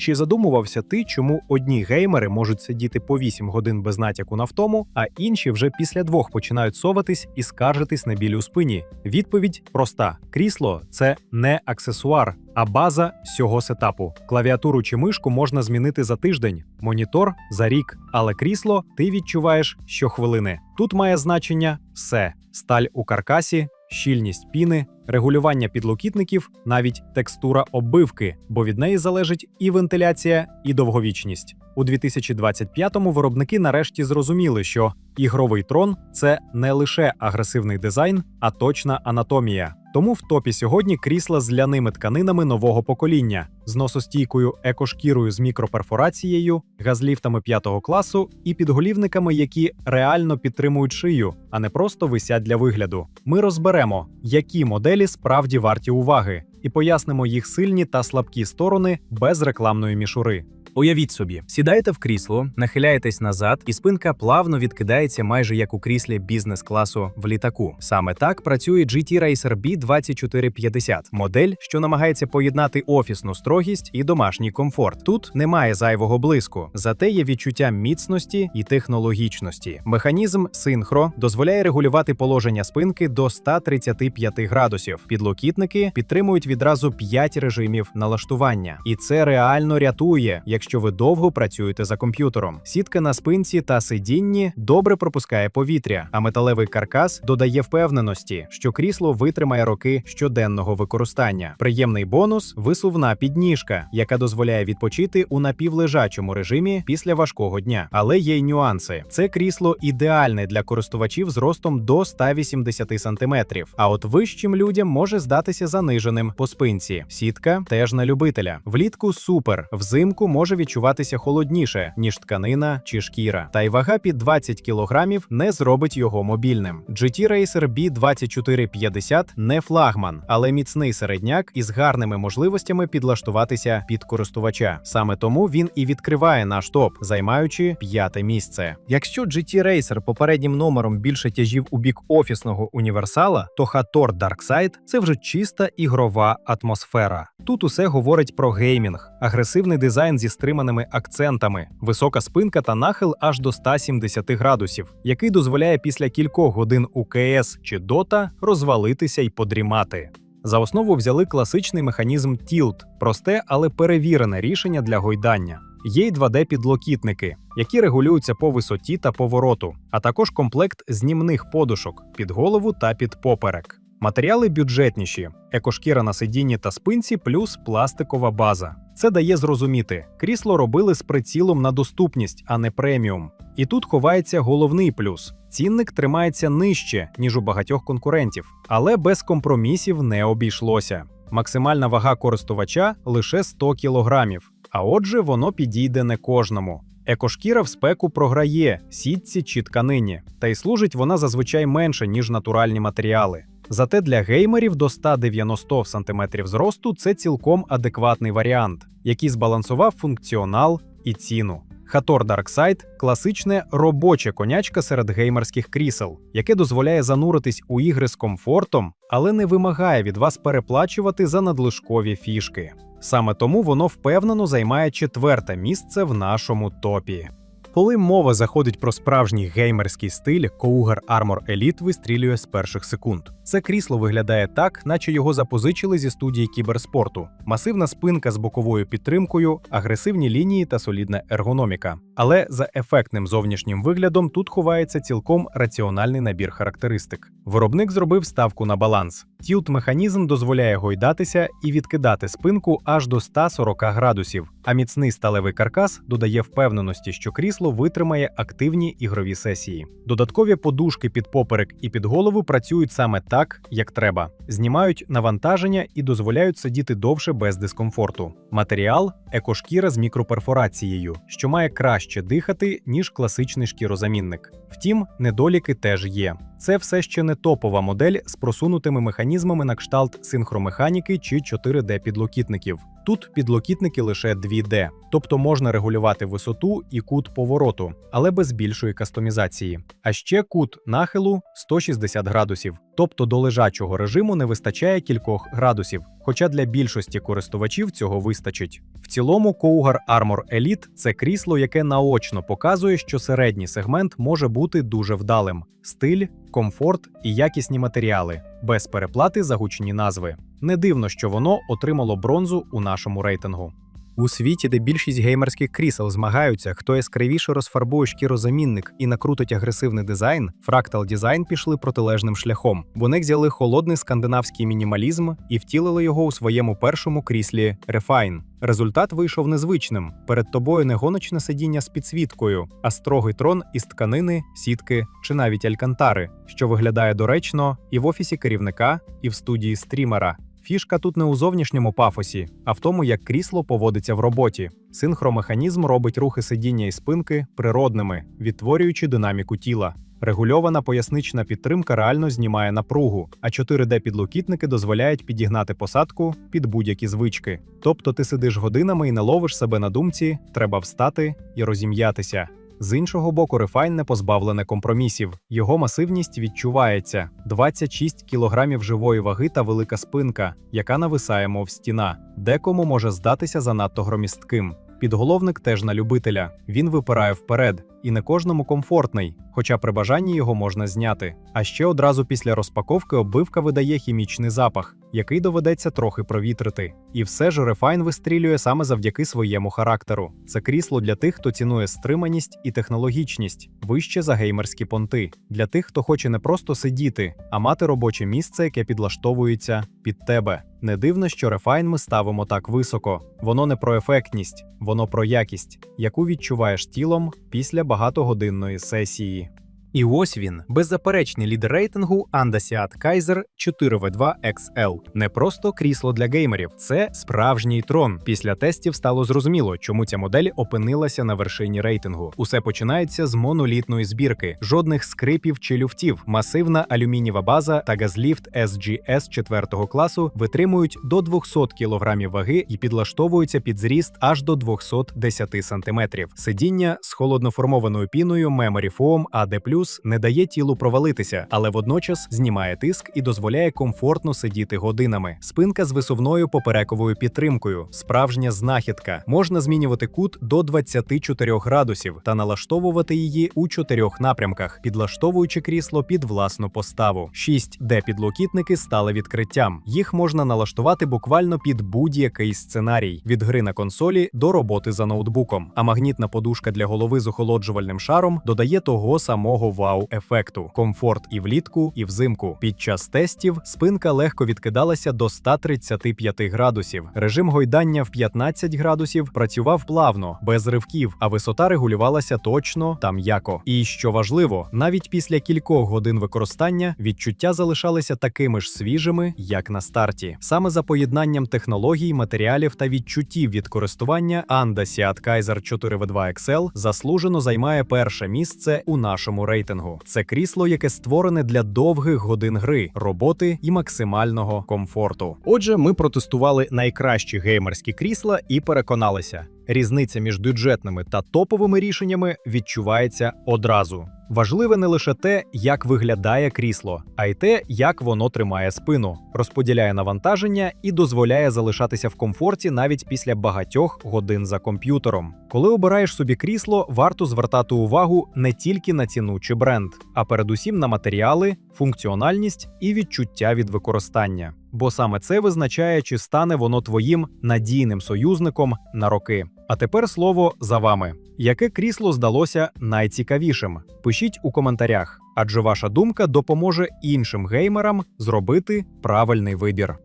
Чи задумувався ти, чому одні геймери можуть сидіти по 8 годин без натяку на втому, а інші вже після двох починають соватись і скаржитись на біль у спині? Відповідь проста: крісло це не аксесуар, а база всього сетапу. Клавіатуру чи мишку можна змінити за тиждень, монітор за рік, але крісло ти відчуваєш щохвилини. Тут має значення все: сталь у каркасі, щільність піни, регулювання підлокітників, навіть текстура оббивки, бо від неї залежить і вентиляція, і довговічність. У 2025-му виробники нарешті зрозуміли, що ігровий трон це не лише агресивний дизайн, а точна анатомія. Тому в топі сьогодні крісла з ляними тканинами нового покоління, з носостійкою екошкірою з мікроперфорацією, газліфтами п'ятого класу і підголівниками, які реально підтримують шию, а не просто висять для вигляду. Ми розберемо, які моделі справді варті уваги, і пояснимо їх сильні та слабкі сторони без рекламної мішури. Уявіть собі, сідаєте в крісло, нахиляєтесь назад, і спинка плавно відкидається майже як у кріслі бізнес-класу в літаку. Саме так працює GT Racer B2450, модель, що намагається поєднати офісну строгість і домашній комфорт. Тут немає зайвого блиску, зате є відчуття міцності і технологічності. Механізм синхро дозволяє регулювати положення спинки до 135 градусів. Підлокітники підтримують відразу 5 режимів налаштування, і це реально рятує, якщо ви довго працюєте за комп'ютером. Сітка на спинці та сидінні добре пропускає повітря, а металевий каркас додає впевненості, що крісло витримає роки щоденного використання. Приємний бонус висувна підніжка, яка дозволяє відпочити у напівлежачому режимі після важкого дня. Але є й нюанси. Це крісло ідеальне для користувачів з ростом до 180 см, А от вищим людям може здатися заниженим по спинці. Сітка теж на любителя. Влітку супер, взимку може відчуватися холодніше, ніж тканина чи шкіра. Та й вага під 20 кг не зробить його мобільним. GT Racer B2450 не флагман, але міцний середняк із гарними можливостями підлаштуватися під користувача. Саме тому він і відкриває наш топ, займаючи п'яте місце. Якщо GT Racer попереднім номером більше тяжів у бік офісного універсала, то Hator Darkside – це вже чиста ігрова атмосфера. Тут усе говорить про геймінг, агресивний дизайн зі стриманими акцентами, висока спинка та нахил аж до 170 градусів, який дозволяє після кількох годин у КС чи Dota розвалитися й подрімати. За основу взяли класичний механізм Tilt – просте, але перевірене рішення для гойдання. Є й 2D-підлокітники, які регулюються по висоті та повороту, а також комплект знімних подушок під голову та під поперек. Матеріали бюджетніші, екошкіра на сидінні та спинці, плюс пластикова база. Це дає зрозуміти, крісло робили з прицілом на доступність, а не преміум. І тут ховається головний плюс: цінник тримається нижче, ніж у багатьох конкурентів, але без компромісів не обійшлося. Максимальна вага користувача лише 100 кілограмів, а отже, воно підійде не кожному. Екошкіра в спеку програє сітці чи тканині, та й служить вона зазвичай менше, ніж натуральні матеріали. Зате для геймерів до 190 см зросту це цілком адекватний варіант, який збалансував функціонал і ціну. Хатор Darkside – класичне робоче конячка серед геймерських крісел, яке дозволяє зануритись у ігри з комфортом, але не вимагає від вас переплачувати за надлишкові фішки. Саме тому воно впевнено займає четверте місце в нашому топі. Коли мова заходить про справжній геймерський стиль, Cougar Armor Elite вистрілює з перших секунд. Це крісло виглядає так, наче його запозичили зі студії кіберспорту. Масивна спинка з боковою підтримкою, агресивні лінії та солідна ергономіка. Але за ефектним зовнішнім виглядом тут ховається цілком раціональний набір характеристик. Виробник зробив ставку на баланс. Тілт механізм дозволяє гойдатися і відкидати спинку аж до 140 градусів, а міцний сталевий каркас додає впевненості, що крісло витримає активні ігрові сесії. Додаткові подушки під поперек і під голову працюють саме так, як треба, знімають навантаження і дозволяють сидіти довше без дискомфорту. Матеріал екошкіра з мікроперфорацією, що має краще дихати, ніж класичний шкірозамінник. Втім, недоліки теж є. Це все ще не топова модель з просунутими механізмами на кшталт синхромеханіки чи 4D підлокітників. Тут підлокітники лише 2D, тобто можна регулювати висоту і кут повороту, але без більшої кастомізації. А ще кут нахилу 160 градусів, тобто до лежачого режиму не вистачає кількох градусів, хоча для більшості користувачів цього вистачить. В цілому Cougar Armor Elite – це крісло, яке наочно показує, що середній сегмент може бути дуже вдалим: стиль, комфорт і якісні матеріали, без переплати за гучні назви. Не дивно, що воно отримало бронзу у нашому рейтингу. У світі, де більшість геймерських крісел змагаються, хто яскравіше розфарбує шкірозамінник і накрутить агресивний дизайн, Fractal Design пішли протилежним шляхом. Вони взяли холодний скандинавський мінімалізм і втілили його у своєму першому кріслі Refine. Результат вийшов незвичним. Перед тобою не гоночне сидіння з підсвіткою, а строгий трон із тканини, сітки чи навіть алькантари, що виглядає доречно і в офісі керівника, і в студії стрімера. Фішка тут не у зовнішньому пафосі, а в тому, як крісло поводиться в роботі. Синхромеханізм робить рухи сидіння і спинки природними, відтворюючи динаміку тіла. Регульована пояснична підтримка реально знімає напругу, а 4D-підлокітники дозволяють підігнати посадку під будь-які звички. Тобто ти сидиш годинами і не ловиш себе на думці, треба встати і розім'ятися. З іншого боку, Refine не позбавлене компромісів. Його масивність відчувається: 26 кілограмів живої ваги та велика спинка, яка нависає, мов стіна. Декому може здатися занадто громістким. Підголовник теж на любителя. Він випирає вперед, і не кожному комфортний, хоча при бажанні його можна зняти. А ще одразу після розпаковки оббивка видає хімічний запах, який доведеться трохи провітрити. І все ж Refine вистрілює саме завдяки своєму характеру. Це крісло для тих, хто цінує стриманість і технологічність, вище за геймерські понти, для тих, хто хоче не просто сидіти, а мати робоче місце, яке підлаштовується під тебе. Не дивно, що Refine ми ставимо так високо. Воно не про ефектність, воно про якість, яку відчуваєш тілом після багатогодинної сесії. І ось він, беззаперечний лідер рейтингу Andasiat Kaiser 4V2 XL. Не просто крісло для геймерів, це справжній трон. Після тестів стало зрозуміло, чому ця модель опинилася на вершині рейтингу. Усе починається з монолітної збірки, жодних скрипів чи люфтів. Масивна алюмінієва база та газліфт SGS 4 класу витримують до 200 кг ваги і підлаштовуються під зріст аж до 210 см. Сидіння з холодноформованою піною Memory Foam AD+, не дає тілу провалитися, але водночас знімає тиск і дозволяє комфортно сидіти годинами. Спинка з висувною поперековою підтримкою, справжня знахідка. Можна змінювати кут до 24 градусів та налаштовувати її у чотирьох напрямках, підлаштовуючи крісло під власну поставу. 6D підлокітники стали відкриттям. Їх можна налаштувати буквально під будь-який сценарій від гри на консолі до роботи за ноутбуком. А магнітна подушка для голови з охолоджувальним шаром додає того самого вау-ефекту, комфорт і влітку, і взимку. Під час тестів спинка легко відкидалася до 135 градусів. Режим гойдання в 15 градусів працював плавно, без ривків, а висота регулювалася точно та м'яко. І що важливо, навіть після кількох годин використання відчуття залишалися такими ж свіжими, як на старті. Саме за поєднанням технологій, матеріалів та відчуттів від користування Anda Seat Kaiser 4V2 XL заслужено займає перше місце у нашому рейтингу. Це крісло, яке створене для довгих годин гри, роботи і максимального комфорту. Отже, ми протестували найкращі геймерські крісла і переконалися, різниця між бюджетними та топовими рішеннями відчувається одразу. Важливе не лише те, як виглядає крісло, а й те, як воно тримає спину, розподіляє навантаження і дозволяє залишатися в комфорті навіть після багатьох годин за комп'ютером. Коли обираєш собі крісло, варто звертати увагу не тільки на ціну чи бренд, а передусім на матеріали, функціональність і відчуття від використання. Бо саме це визначає, чи стане воно твоїм надійним союзником на роки. А тепер слово за вами. Яке крісло здалося найцікавішим? Пишіть у коментарях, адже ваша думка допоможе іншим геймерам зробити правильний вибір.